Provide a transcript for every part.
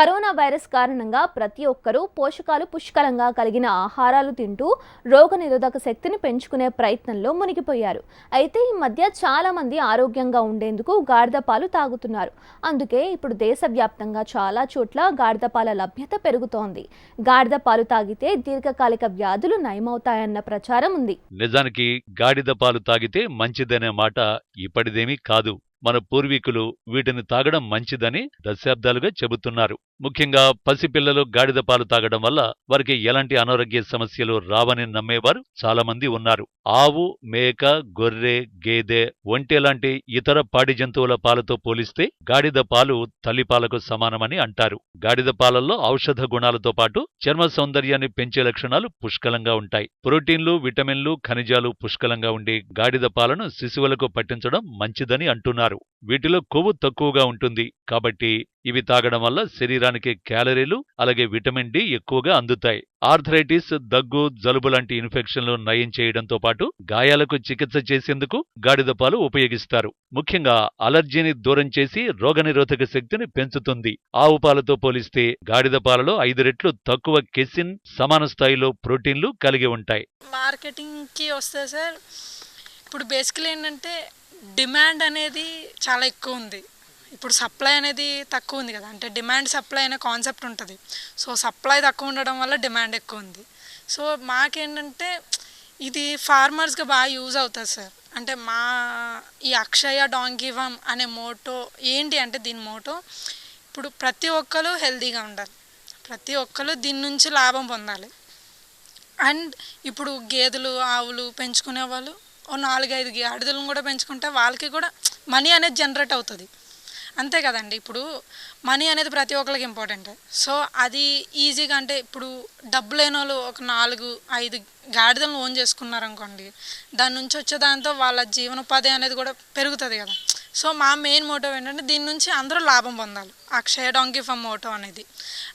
Corona virus కారణంగా ప్రతి ఒక్కరూ పోషకాలు పుష్కలంగా కలిగిన ఆహారాలు తింటూ రోగనిరోధక శక్తిని పెంచుకునే ప్రయత్నంలో మునిగిపోయారు. అయితే ఈ మధ్య చాలా మంది ఆరోగ్యంగా ఉండేందుకు గాడిద పాలు తాగుతున్నారు. అందుకే ఇప్పుడు దేశవ్యాప్తంగా చాలా చోట్ల గాడిద పాల లభ్యత పెరుగుతోంది. గాడిద పాలు తాగితే దీర్ఘకాలిక వ్యాధులు నయమవుతాయన్న ప్రచారం ఉంది. నిజానికి గాడిద పాలు తాగితే మంచిదనే మాట ఇప్పటిదేమీ కాదు. మన పూర్వీకులు వీటిని తాగడం మంచిదని దశాబ్దాలుగా చెబుతున్నారు. ముఖ్యంగా పసిపిల్లలు గాడిద పాలు తాగడం వల్ల వారికి ఎలాంటి అనారోగ్య సమస్యలు రావని నమ్మేవారు చాలా మంది ఉన్నారు. ఆవు మేక గొర్రె గేదె ఒంటె లాంటి ఇతర పాడి జంతువుల పాలతో పోలిస్తే గాడిద పాలు తల్లిపాలకు సమానమని అంటారు. గాడిద పాలల్లో ఔషధ గుణాలతో పాటు చర్మ సౌందర్యాన్ని పెంచే లక్షణాలు పుష్కలంగా ఉంటాయి. ప్రోటీన్లు విటమిన్లు ఖనిజాలు పుష్కలంగా ఉండి గాడిద పాలను శిశువులకు పట్టించడం మంచిదని అంటున్నారు. వీటిలో కొవ్వు తక్కువగా ఉంటుంది కాబట్టి ఇవి తాగడం వల్ల శరీరానికి క్యాలరీలు అలాగే విటమిన్ డి ఎక్కువగా అందుతాయి. ఆర్థరైటిస్ దగ్గు జలుబు లాంటి ఇన్ఫెక్షన్లు నయం చేయడంతో పాటు గాయాలకు చికిత్స చేసేందుకు గాడిదపాలు ఉపయోగిస్తారు. ముఖ్యంగా అలర్జీని దూరం చేసి రోగనిరోధక శక్తిని పెంచుతుంది. ఆవు పాలతో పోలిస్తే గాడిద పాలలో ఐదు రెట్లు తక్కువ కెసిన్ సమాన స్థాయిలో ప్రోటీన్లు కలిగి ఉంటాయి. మార్కెటింగ్కి వస్తే సార్ ఇప్పుడు బేసికలీ ఏంటంటే డిమాండ్ అనేది చాలా ఎక్కువ ఉంది. ఇప్పుడు సప్లై అనేది తక్కువ ఉంది కదా. అంటే డిమాండ్ సప్లై అనే కాన్సెప్ట్ ఉంటుంది. సో సప్లై తక్కువ ఉండడం వల్ల డిమాండ్ ఎక్కువ ఉంది. సో మాకేంటంటే ఇది ఫార్మర్స్కి బాగా యూజ్ అవుతుంది సార్. అంటే మా ఈ అక్షయ డాంగివం అనే మోటో ఏంటి అంటే దీని మోటో ఇప్పుడు ప్రతి ఒక్కరు హెల్తీగా ఉండాలి. ప్రతి ఒక్కరు దీని నుంచి లాభం పొందాలి. అండ్ ఇప్పుడు గేదెలు ఆవులు పెంచుకునే వాళ్ళు ఓ నాలుగైదు గాడిదలను కూడా పెంచుకుంటే వాళ్ళకి కూడా మనీ అనేది జనరేట్ అవుతుంది. అంతే కదండి. ఇప్పుడు మనీ అనేది ప్రతి ఒక్కరికి ఇంపార్టెంట్. సో అది ఈజీగా అంటే ఇప్పుడు డబ్బు లేని వాళ్ళు ఒక నాలుగు ఐదు గాడిదలను ఓన్ చేసుకున్నారనుకోండి దాని నుంచి వచ్చే దాంతో వాళ్ళ జీవనోపాధి అనేది కూడా పెరుగుతుంది కదా. సో మా మెయిన్ మోటో ఏంటంటే దీని నుంచి అందరూ లాభం పొందాలి. అక్షయ డాంకీ ఫమ్ మోటో అనేది.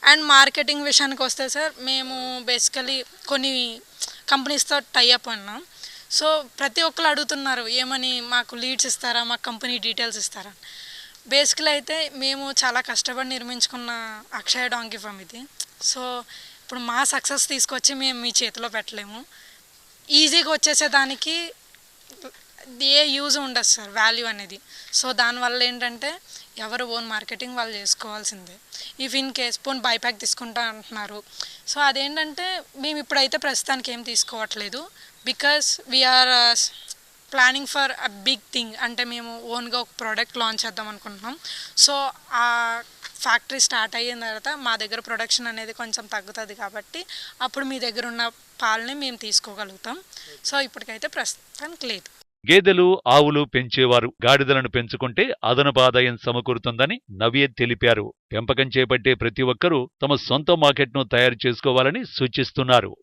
అండ్ మార్కెటింగ్ విషయానికి వస్తే సార్ మేము బేసికలీ కొన్ని కంపెనీస్తో టైఅప్ అన్నాం. సో ప్రతి ఒక్కరు అడుగుతున్నారు ఏమని మాకు లీడ్స్ ఇస్తారా? మాకు కంపెనీ డీటెయిల్స్ ఇస్తారా? బేసికలీ అయితే మేము చాలా కష్టపడి నిర్మించుకున్న అక్షయ డాంకీ ఫామ్ ఇది. సో ఇప్పుడు మా సక్సెస్ తీసుకొచ్చి మేము మీ చేతిలో పెట్టలేము. ఈజీగా వచ్చేసేదానికి ఏ యూజ్ ఉండదు సార్ వాల్యూ అనేది. సో దానివల్ల ఏంటంటే ఎవరు ఓన్ మార్కెటింగ్ వాళ్ళు చేసుకోవాల్సిందే. If in case phone buyback తీసుకుంటా అంటున్నారు. సో అదేంటంటే మేము ఇప్పుడైతే ప్రస్తుతానికి ఏం తీసుకోవట్లేదు. Because we are planning for a big thing అంటే మేము ఓన్గా ఒక ప్రోడక్ట్ లాంచ్ చేద్దాం అనుకుంటున్నాం. సో ఆ ఫ్యాక్టరీ స్టార్ట్ అయిన తర్వాత మా దగ్గర ప్రొడక్షన్ అనేది కొంచెం తగ్గుతుంది కాబట్టి అప్పుడు మీ దగ్గర ఉన్న పాలని మేము తీసుకోగలుగుతాం. సో ఇప్పటికైతే ప్రస్తుతానికి లేదు. గేదెలు ఆవులు పెంచేవారు గాడిదలను పెంచుకుంటే అదనపు ఆదాయం సమకూరుతుందని నవ్య తెలిపారు. పెంపకం చేపట్టే ప్రతి ఒక్కరూ తమ సొంత మార్కెట్ను తయారు చేసుకోవాలని సూచిస్తున్నారు.